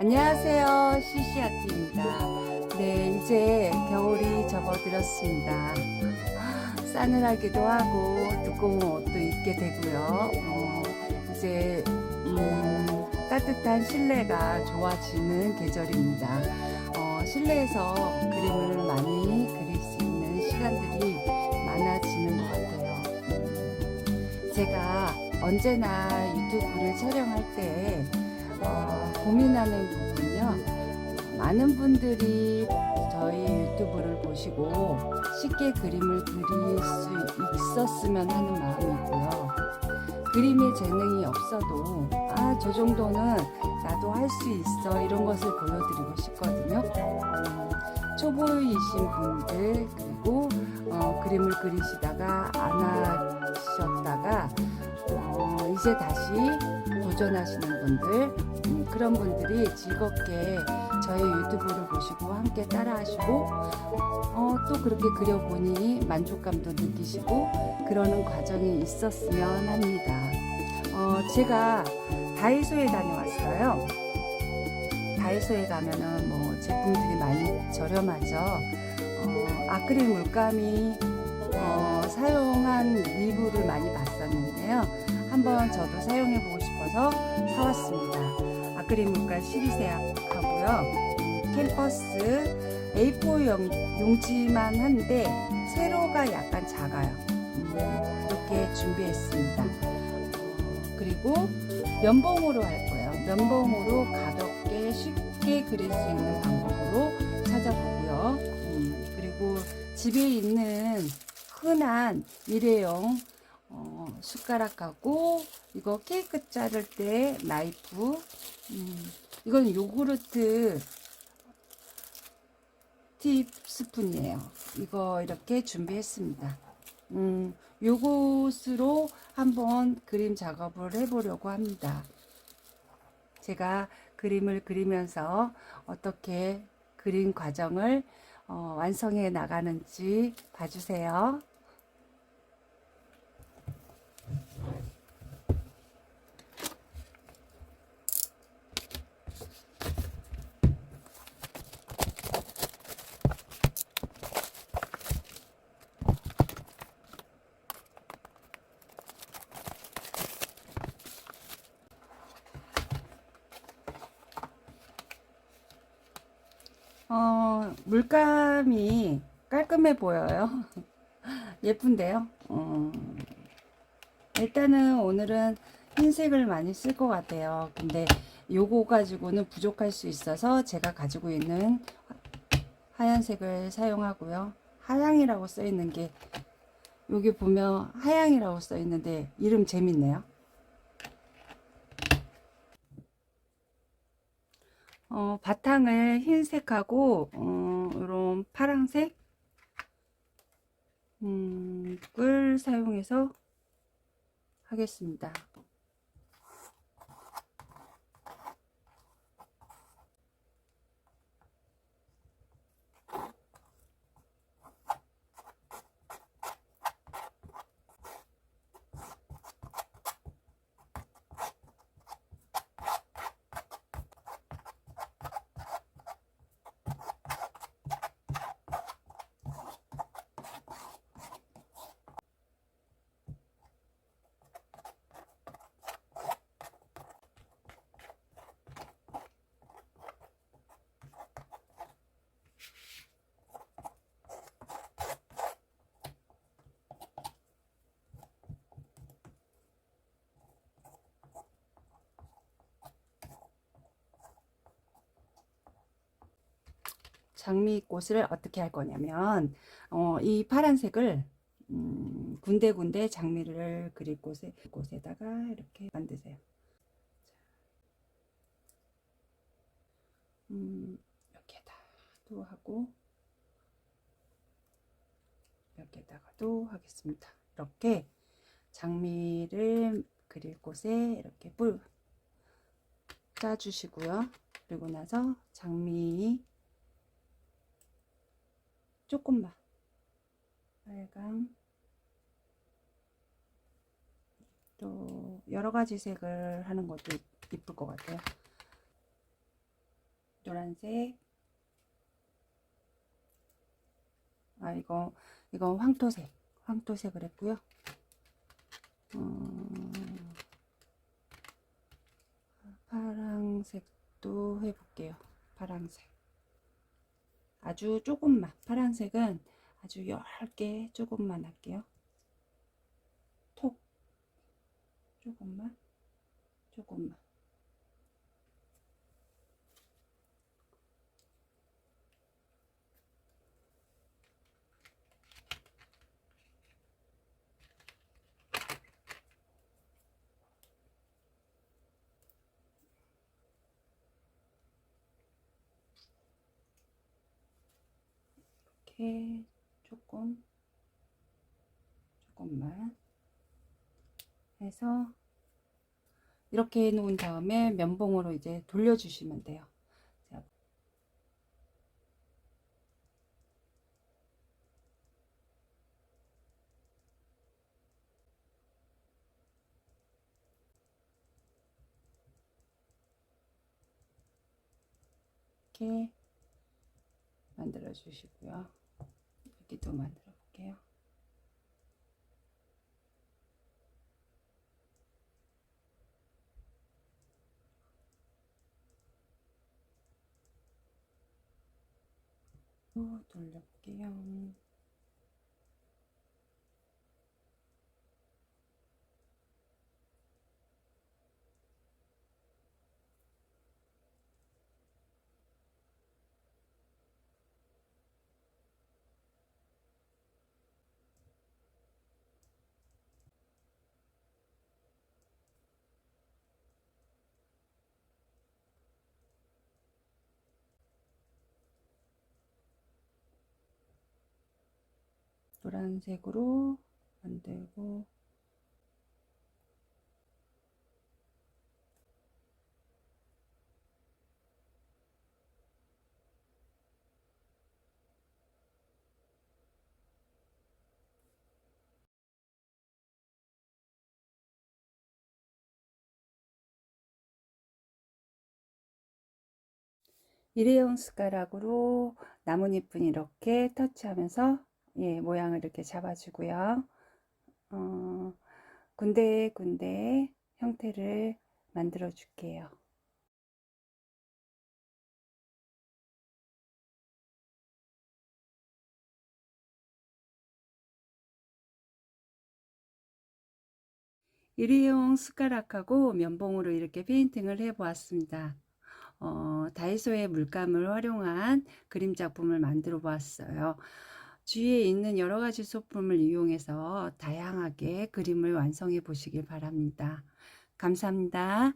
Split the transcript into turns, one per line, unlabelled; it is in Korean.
안녕하세요. 시시아트입니다. 네, 이제 겨울이 접어들었습니다. 싸늘하기도 하고 두꺼운 옷도 입게 되고요. 어, 이제 음, 따뜻한 실내가 좋아지는 계절입니다. 어, 실내에서 그림을 많이 그릴 수 있는 시간들이 많아지는 것 같아요. 음, 제가 언제나 유튜브를 촬영할 때 어, 고민하는 부분이요. 많은 분들이 저희 유튜브를 보시고 쉽게 그림을 그릴 수 있었으면 하는 마음이고요. 그림에 재능이 없어도 아, 저 정도는 나도 할 수 있어 이런 것을 보여드리고 싶거든요. 음, 초보이신 분들 그리고 어, 그림을 그리시다가 안 하셨다가 어, 이제 다시 도전하시는 분들 음, 그런 분들이 즐겁게 저의 유튜브를 보시고 함께 따라하시고 어, 또 그렇게 그려보니 만족감도 느끼시고 그러는 과정이 있었으면 합니다. 어, 제가 다이소에 다녀왔어요. 다이소에 가면은 뭐 제품들이 많이 저렴하죠. 어, 아크릴 물감이 어, 사용한 리뷰를 많이 봤었는데요. 한번 저도 사용해 보고 싶어 서 사왔습니다. 아크릴 물감 12세하고요. 캠퍼스 A4 용, 용지만 한데 세로가 약간 작아요. 음, 이렇게 준비했습니다. 어, 그리고 면봉으로 할 거예요. 면봉으로 가볍게 쉽게 그릴 수 있는 방법으로 찾아보고요. 음, 그리고 집에 있는 흔한 일회용 어, 숟가락하고 이거 케이크 자를 때 나이프 음, 이건 요구르트 팁 스푼이에요. 이거 이렇게 준비했습니다. 음, 요것으로 한번 그림 작업을 해보려고 합니다. 제가 그림을 그리면서 어떻게 그림 과정을 어, 완성해 나가는지 봐주세요. 어, 물감이 깔끔해 보여요. 예쁜데요? 어, 일단은 오늘은 흰색을 많이 쓸 것 같아요. 근데 요거 가지고는 부족할 수 있어서 제가 가지고 있는 하얀색을 사용하고요. 하양이라고 써 있는 게 여기 보면 하양이라고 써 있는데 이름 재밌네요. 어, 바탕을 흰색하고 어, 이런 파랑색 음, 꿀 사용해서 하겠습니다. 장미꽃을 어떻게 할 거냐면 어, 이 파란색을 음, 군데군데 장미를 그릴 곳에 곳에다가 이렇게 만드세요. 음, 이렇게다도 하고 여기에다가도 하겠습니다. 이렇게 장미를 그릴 곳에 이렇게 뿔 짜주시고요. 그리고 나서 장미 조금만 빨강 또 여러 가지 색을 하는 것도 이쁠 것 같아요. 노란색. 아, 이거, 이거 황토색. 황토색을 했고요. 어, 파랑색도 해볼게요. 파랑색. 아주 조금만. 파란색은 아주 얇게 조금만 할게요. 톡. 조금만. 조금만. 이렇게 조금 조금만 해서 이렇게 해 놓은 다음에 면봉으로 이제 돌려 주시면 돼요. 자, 이렇게 만들어 주시고요. 여기도 만들어 볼게요. 또 돌려볼게요. 노란색으로 만들고 일회용 숟가락으로 나뭇잎은 이렇게 터치하면서 예, 모양을 이렇게 잡아주고요. 어, 군데군데 형태를 만들어 줄게요. 일회용 숟가락하고 면봉으로 이렇게 페인팅을 해 보았습니다. 어, 다이소의 물감을 활용한 그림 작품을 만들어 보았어요. 주위에 있는 여러 가지 소품을 이용해서 다양하게 그림을 완성해 보시길 바랍니다. 감사합니다.